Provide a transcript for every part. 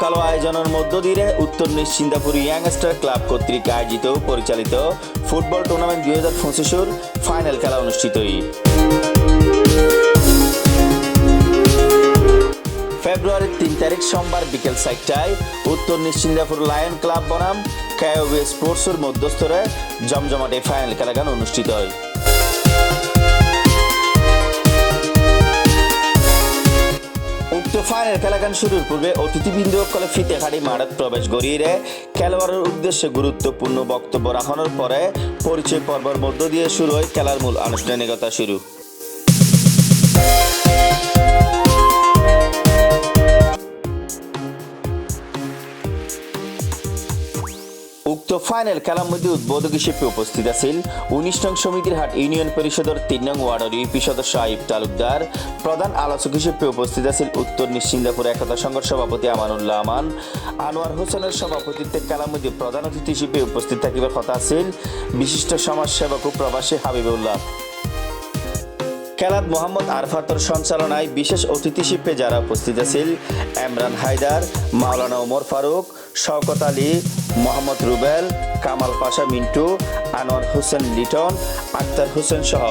জমকালো আয়োজনের মধ্য দিয়ে উত্তর নিশ্চিন্দাপুর ইয়াংস্টার ক্লাব কর্তৃক আয়োজিত পরিচালিত ফুটবল টুর্নামেন্ট দুই হাজার পঁচিশের ফাইনাল খেলা অনুষ্ঠিত ফেব্রুয়ারির তিন তারিখ সোমবার বিকেল চারটায় উত্তর নিশ্চিন্দাপুর লায়ন ক্লাব বনাম ক্যাওবি স্পোর্টসের মধ্যস্থরে জমজমাটে ফাইনাল খেলাগান অনুষ্ঠিত হয়। উক্ত ফাইনাল খেলাগান শুরুর পূর্বে অতিথিবৃন্দ কলে ফিতে খাড়ি মারাত প্রবেশ গড়িয়ে খেলোয়াড়ের উদ্দেশ্যে গুরুত্বপূর্ণ বক্তব্য রাখানোর পরে পরিচয় পর্বের মধ্য দিয়ে শুরু হয় খেলার মূল আনুষ্ঠানিকতা শুরু। উক্ত ফাইনাল খেলার মধ্যে উদ্বোধক হিসেবে উপস্থিত আছেন উনিশ নং সমিতির হাট ইউনিয়ন পরিষদের তিন নং ওয়ার্ডের ইউপি সদস্য আইব তালুকদার, প্রধান আলোচক হিসেবে উপস্থিত আছেন উত্তর নিশ্চিন্দাপুর একতা সংঘের সভাপতি আমানুল্লাহ আমান, আনোয়ার হোসেনের সভাপতিত্বে খেলার মধ্যে প্রধান অতিথি হিসেবে উপস্থিত থাকিবার কথা আছেন বিশিষ্ট সমাজসেবক ও প্রবাসী হাবিবুল্লাহ। খেলাত মোহাম্মদ আরফাতর সঞ্চালনায় বিশেষ অতিথি শিল্পে যারা উপস্থিত আছেন এমরান হায়দার, মাওলানা ওমর ফারুক শওকত আলী, মোহাম্মদ রুবেল, কামাল পাশা মিন্টু, আনোয়ার হোসেন লিটন, আক্তার হোসেন সহ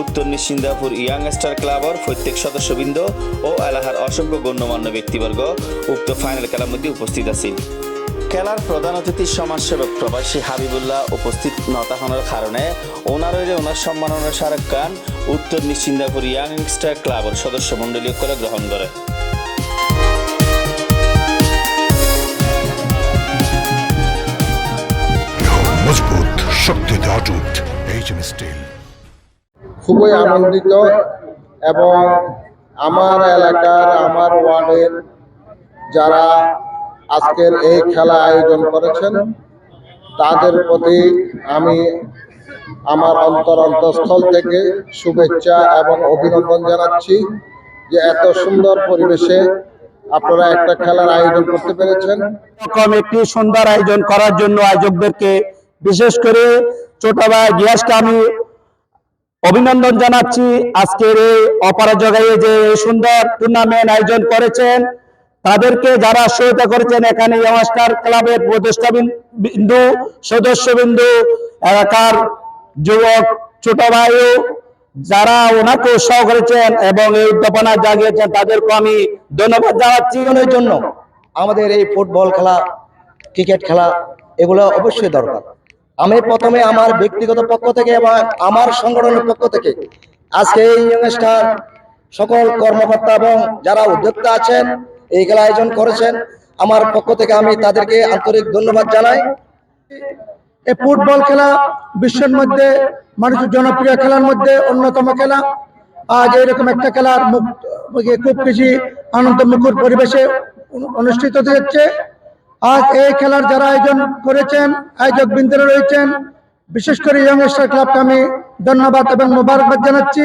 উত্তর নিশ্চিন্দাপুর ইয়াংস্টার ক্লাবর প্রত্যেক সদস্যবৃন্দ ও এলাকার অসংখ্য গণ্যমান্য ব্যক্তিবর্গ উক্ত ফাইনাল খেলার মধ্যে উপস্থিত আছেন। খেলার প্রধান অতিথি সমাজসেবক প্রবাসী হাবিবুল্লাহ উপস্থিত নতাহনের কারণে ওনার ওনার সম্মাননা শাহরুখ খান উত্তর নিশ্চিন্দাপুর ইয়াংস্টার ক্লাবের সদস্য মণ্ডলীয় করে গ্রহণ করে। শক্তিতে অটুট এইচএম স্টিল খুবই আনন্দিত এবং আমার এলাকার আমার ওয়ার্ডের যারা আজকের এই খেলা আয়োজন করেছেন তাদের প্রতি আমি আমার অন্তর অন্তঃস্থল থেকে শুভেচ্ছা এবং অভিনন্দন জানাচ্ছি যে এত সুন্দর পরিবেশে আপনারা একটা খেলার আয়োজন করতে পেরেছেন। এরকম একটি সুন্দর আয়োজন করার জন্য আয়োজকদেরকে বিশেষ করে ছোট ভাই গিয়াসকে আমি অভিনন্দন জানাচ্ছি। আজকের এই অপরাজগায়ে যে সুন্দর টুর্নামেন্ট আয়োজন করেছেন, তাদেরকে যারা সহায়তা করেছেন এখানে ইয়ামাস্টার ক্লাবের প্রতিষ্ঠা বিন্দু সদস্য বিন্দু এলাকার যুবক, ছোট ভাইও, যারা ওনাকে উৎসাহ করেছেন এবং এই উদ্যাপনা জাগিয়েছেন তাদেরকে আমি ধন্যবাদ জানাচ্ছি জন্য। আমাদের এই ফুটবল খেলা, ক্রিকেট খেলা, এগুলো অবশ্যই দরকার। আমি প্রথমে আমার ব্যক্তিগত পক্ষ থেকে এবং আমার সংগঠনের পক্ষ থেকে আজকে এই অনুষ্ঠান সকল কর্মকর্তা এবং যারা উদ্যোক্তা আছেন, এই খেলা আয়োজন করেছেন, আমার পক্ষ থেকে আমি তাদেরকে আন্তরিক ধন্যবাদ জানাই। এই ফুটবল খেলা বিশ্বের মধ্যে, মানুষের জনপ্রিয় খেলার মধ্যে অন্যতম খেলা। আজ এইরকম একটা খেলার খুব বেশি আনন্দ মুখর পরিবেশে অনুষ্ঠিত হতে যাচ্ছে। আজ এই খেলার যারা আয়োজন করেছেন আয়োজক বৃন্দরা রয়েছেন বিশেষ করে ইয়ংস্টার ক্লাবকে আমি ধন্যবাদ এবং মোবারকবাদ জানাচ্ছি।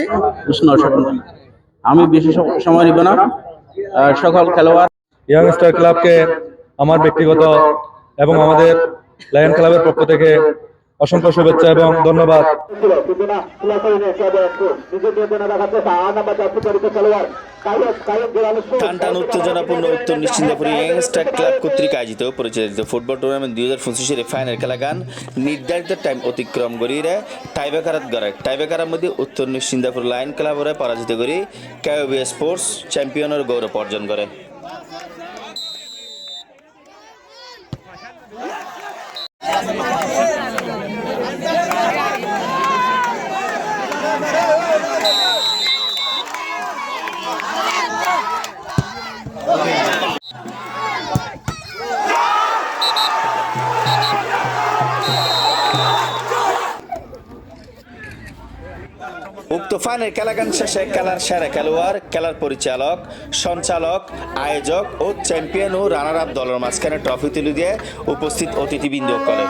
আমি বিশেষ সময় নিব না। সকল খেলোয়াড় ইয়াংস্টার ক্লাবকে আমার ব্যক্তিগত এবং আমাদের লায়ন ক্লাবের পক্ষ থেকে অসংখ্য শুভেচ্ছা এবং ধন্যবাদ। টান টান উত্তেজনাপূর্ণ উত্তর নিশ্চিন্দাপুর ইয়াংস্টার ক্লাব কর্তৃক আয়োজিত পরিচালিত ফুটবল টুর্নামেন্ট দুই হাজার পঁচিশের ফাইনাল খেলাগান নির্ধারিত টাইম অতিক্রম করিয়ে টাইবেকারাত গড়ে টাইবেকারের মধ্যে উত্তর নিশ্চিন্দাপুর লাইন ক্লাবরে পরাজিত করি কেওবি স্পোর্টস চ্যাম্পিয়নের গৌরব অর্জন করে। উক্ত ফাইনাল খেলাগান শেষে খেলার সেরা খেলোয়াড়, খেলার পরিচালক, সঞ্চালক, আয়োজক ও চ্যাম্পিয়ন ও রানার আপ দলের মাঝখানে ট্রফি তুলে দিয়ে উপস্থিত অতিথিবৃন্দ করে